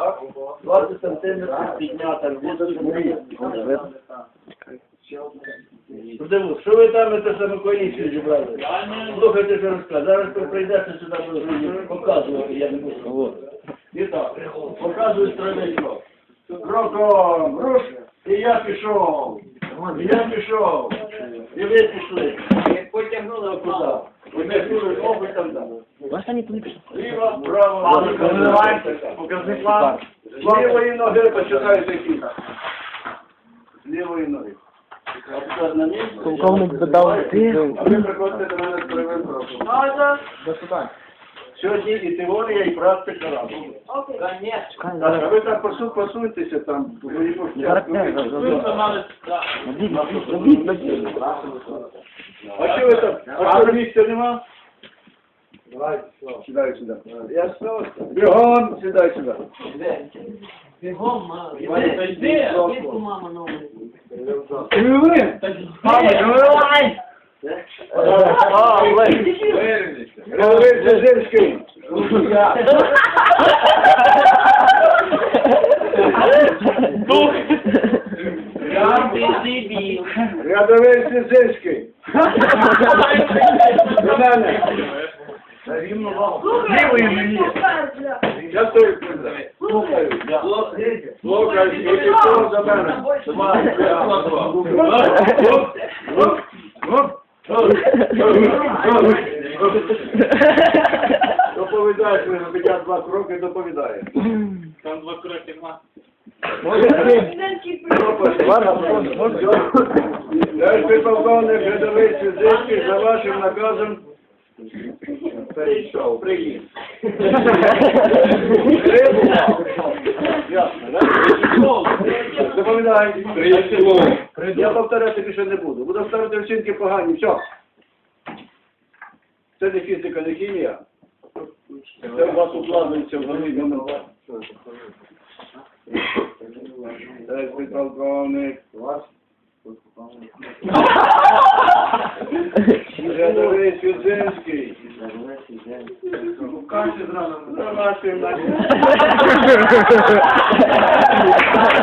Так, 20 сантиметрів піднята, Подивись, що ви там це саме коїться зібрали? Слухайте, що розказує. Зараз ви прийдете сюди, показувати, я не буду. І так, показую крок. Кроком, руш, і я пішов. І я пішов. І ви пішли. Потягнули куди? Потягнули обуть там дали. Ліва, право, Покажи план. з лівої ноги починаєте кіт. З лівої ноги. Полковник додав ви приходите до мене з кривим кроком. Сьогодні і теорія, і практика разом. А ви так посу, посуньтеся там, забіть. А що ви там? А що місця нема? Сідай сюди. Я знову. Бігом, сідай сюди. Бігом, мама. Йди. Дітку мама новий. Ви! А, Олег. Рядовий Дзержинський. Дух. Рядовий Дзержинський. До мене. Лівої мені. Я стою. Слухаю. Слухаю. І пішов до мене. Доповідаєш, ви робіть два кроки, доповідає. Там два кроки ма. Наш підполковник рядовий Сюзицький за вашим наказом прийшов, приїзд. Ясно, так? Доповідай. Я повторяти більше не буду. Буду ставити вчинки погані. Все. Це не фізика, не хімія. Це у вас укладується в голові момент. Так, підполковник. Рядовий Сюзинський. Каші зрано. Ну, наші, наші.